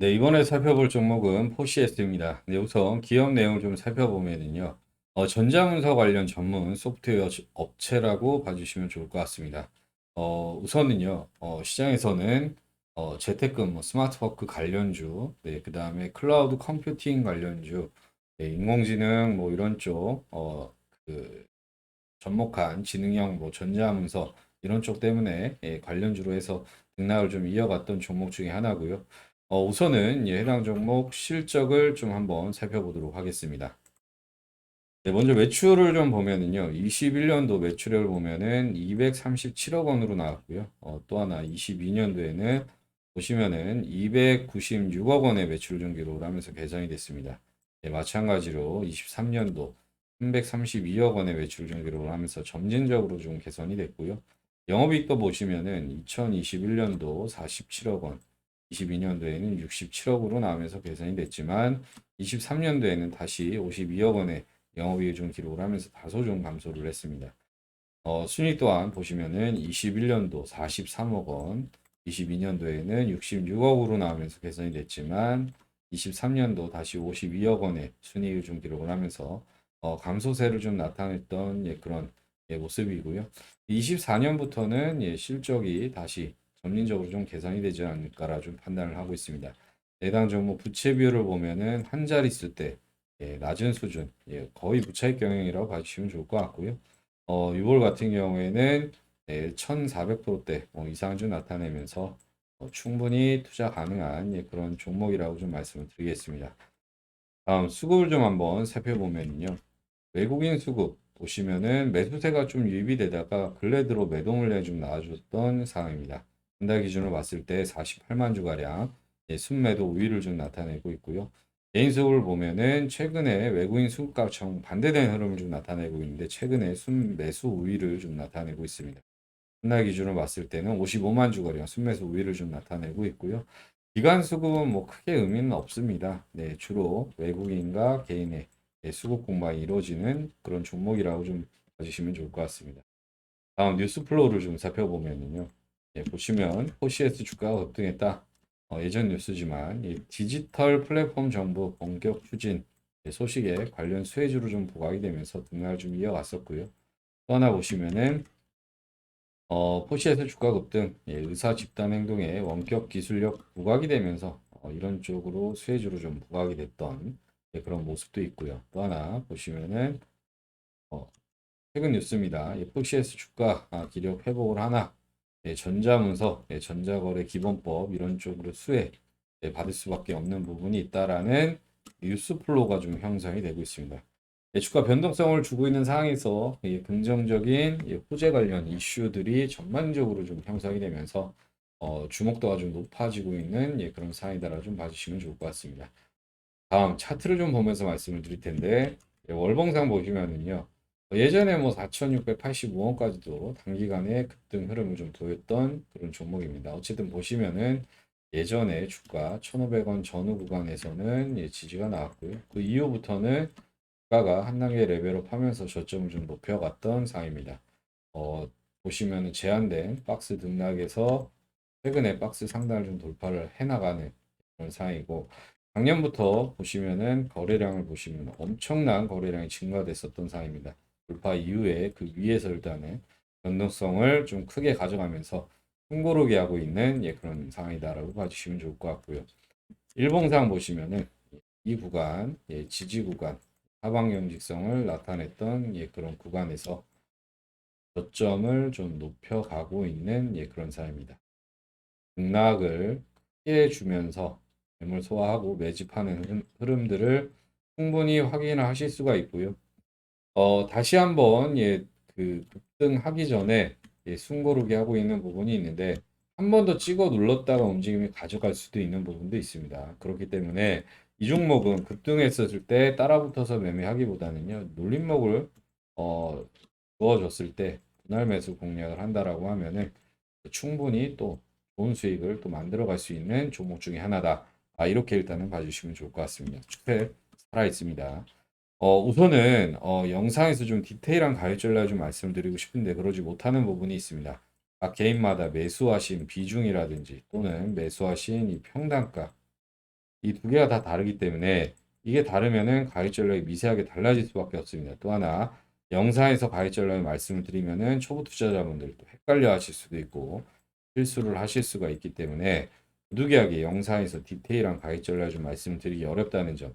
네, 이번에 살펴볼 종목은 포시에스입니다. 네, 우선 기업 내용을 좀 살펴보면은요. 어, 전자문서 관련 전문 소프트웨어 지- 업체라고 봐주시면 좋을 것 같습니다. 어, 우선은요, 어, 시장에서는 어, 재택근무, 스마트워크 관련주, 네, 그 다음에 클라우드 컴퓨팅 관련주, 네, 인공지능 뭐 이런 쪽, 어, 그 접목한 지능형 뭐 전자문서 이런 쪽 때문에 예, 관련주로 해서 등락을 좀 이어갔던 종목 중에 하나고요. 어, 우선은 예, 해당 종목 실적을 좀 한번 살펴보도록 하겠습니다. 네, 먼저 매출을 좀 보면은요, 21년도 매출액을 보면은 237억 원으로 나왔고요. 어, 또 하나 22년도에는 보시면은 296억 원의 매출을 좀 기록을 하면서 개선이 됐습니다. 네, 마찬가지로 23년도 332억 원의 매출 좀 기록을 하면서 점진적으로 좀 개선이 됐고요. 영업이익도 보시면은 2021년도 47억 원, 22년도에는 67억으로 나오면서 개선이 됐지만 23년도에는 다시 52억 원의 영업이익을 좀 기록을 하면서 다소 좀 감소를 했습니다. 어, 순위 또한 보시면은 21년도 43억 원, 22년도에는 66억으로 나오면서 개선이 됐지만 23년도 다시 52억 원의 순이익을 좀 기록을 하면서 어, 감소세를 좀 나타냈던 예, 그런 예, 모습이고요. 24년부터는 예, 실적이 다시 점진적으로 좀 개선이 되지 않을까라 좀 판단을 하고 있습니다. 해당 종목 부채 비율을 보면은 한 자릿수 때 예, 낮은 수준, 예, 거의 무차익 경영이라고 봐주시면 좋을 것 같고요. 어, 6월 같은 경우에는 예, 1,400%대 뭐 이상 좀 나타내면서 어, 충분히 투자 가능한 예, 그런 종목이라고 좀 말씀을 드리겠습니다. 다음 수급을 좀 한번 살펴보면요. 외국인 수급 보시면은 매수세가 좀 유입이 되다가 근래 들어 매도 물량이 좀 나와줬던 상황입니다. 한달 기준으로 봤을 때 48만 주가량 예, 순매도 우위를 좀 나타내고 있고요. 개인 수급을 보면은 최근에 외국인 수급과 정 반대되는 흐름을 좀 나타내고 있는데 최근에 순매수 우위를 좀 나타내고 있습니다. 한달 기준으로 봤을 때는 55만 주가량 순매수 우위를 좀 나타내고 있고요. 기관 수급은 뭐 크게 의미는 없습니다. 네, 주로 외국인과 개인의 예, 수급 공방이 이루어지는 그런 종목이라고 좀 봐주시면 좋을 것 같습니다. 다음 뉴스 플로우를 좀 살펴보면요. 예, 보시면 포시에스 주가가 급등했다. 어, 예전 뉴스지만 이 디지털 플랫폼 정부 본격 추진 예, 소식에 관련 수혜주로 좀 부각이 되면서 등락을 좀 이어갔었고요. 또 하나 보시면은 어, 포시에스 주가 급등, 예, 의사 집단 행동에 원격 기술력 부각이 되면서 어, 이런 쪽으로 수혜주로 좀 부각이 됐던 예, 그런 모습도 있고요. 또 하나 보시면은 어, 최근 뉴스입니다. 예, 포시에스 주가 아, 기력 회복을 하나, 예, 전자문서, 예, 전자거래 기본법 이런 쪽으로 수혜 예, 받을 수밖에 없는 부분이 있다라는 뉴스 플로우가 좀 형성이 되고 있습니다. 예, 주가 변동성을 주고 있는 상황에서 예, 긍정적인 예, 호재 관련 이슈들이 전반적으로 좀 형성이 되면서 어, 주목도가 좀 높아지고 있는 예, 그런 상황이다라고 좀 봐주시면 좋을 것 같습니다. 다음 차트를 좀 보면서 말씀을 드릴 텐데 예, 월봉상 보시면은요. 어, 예전에 뭐 4,685원까지도 단기간에 급등 흐름을 좀 보였던 그런 종목입니다. 어쨌든 보시면은 예전에 주가 1,500원 전후 구간에서는 예, 지지가 나왔고요. 그 이후부터는 주가가 한 단계 레벨업 하면서 저점을 좀 높여갔던 상황입니다. 어, 보시면은 제한된 박스 등락에서 최근에 박스 상단을 좀 돌파를 해나가는 그런 상황이고 작년부터 보시면은 거래량을 보시면 엄청난 거래량이 증가됐었던 상황입니다. 돌파 이후에 그 위에서 일단은 변동성을 좀 크게 가져가면서 숨고르게 하고 있는 예, 그런 상황이다라고 봐주시면 좋을 것 같고요. 일봉상 보시면은 이 구간, 예, 지지 구간, 하방형 직성을 나타냈던 예, 그런 구간에서 저점을 좀 높여가고 있는 예, 그런 상황입니다. 등락을 크게 주면서 매물 소화하고 매집하는 흐름- 흐름들을 충분히 확인을 하실 수가 있고요. 어, 다시 한번 예, 그 급등하기 전에 예, 숨고르게 하고 있는 부분이 있는데 한 번 더 찍어 눌렀다가 움직임이 가져갈 수도 있는 부분도 있습니다. 그렇기 때문에 이 종목은 급등했었을 때 따라붙어서 매매하기보다는요, 눌림목을 어, 주어졌을 때 분할 매수 공략을 한다라고 하면은 충분히 또 좋은 수익을 또 만들어 갈 수 있는 종목 중에 하나다. 아, 이렇게 일단은 봐주시면 좋을 것 같습니다. 축배 살아 있습니다. 어, 우선은 어, 영상에서 좀 디테일한 가이드를 좀 말씀드리고 싶은데 그러지 못하는 부분이 있습니다. 각 개인마다 매수하신 비중이라든지 또는 매수하신 이 평단가 이 두 개가 다 다르기 때문에 이게 다르면은 가액 전략이 미세하게 달라질 수밖에 없습니다. 또 하나 영상에서 가액 전략을 말씀을 드리면은 초보 투자자분들도 헷갈려 하실 수도 있고 실수를 하실 수가 있기 때문에 부득이하게 영상에서 디테일한 가액 전략을 좀 말씀드리기 어렵다는 점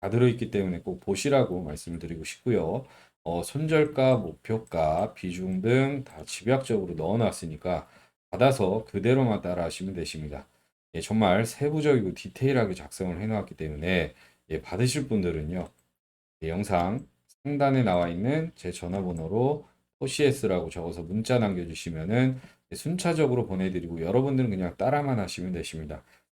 다 들어있기 때문에 꼭 보시라고 말씀을 드리고 싶고요. 어, 손절가, 목표가, 비중 등 다 집약적으로 넣어놨으니까 받아서 그대로만 따라 하시면 되십니다. 예, 정말 세부적이고 디테일하게 작성을 해놓았기 때문에 예, 받으실 분들은요. 예, 영상 상단에 나와 있는 제 전화번호로 OCS라고 적어서 문자 남겨주시면은 예, 순차적으로 보내드리고 여러분들은 그냥 따라만 하시면 되십니다.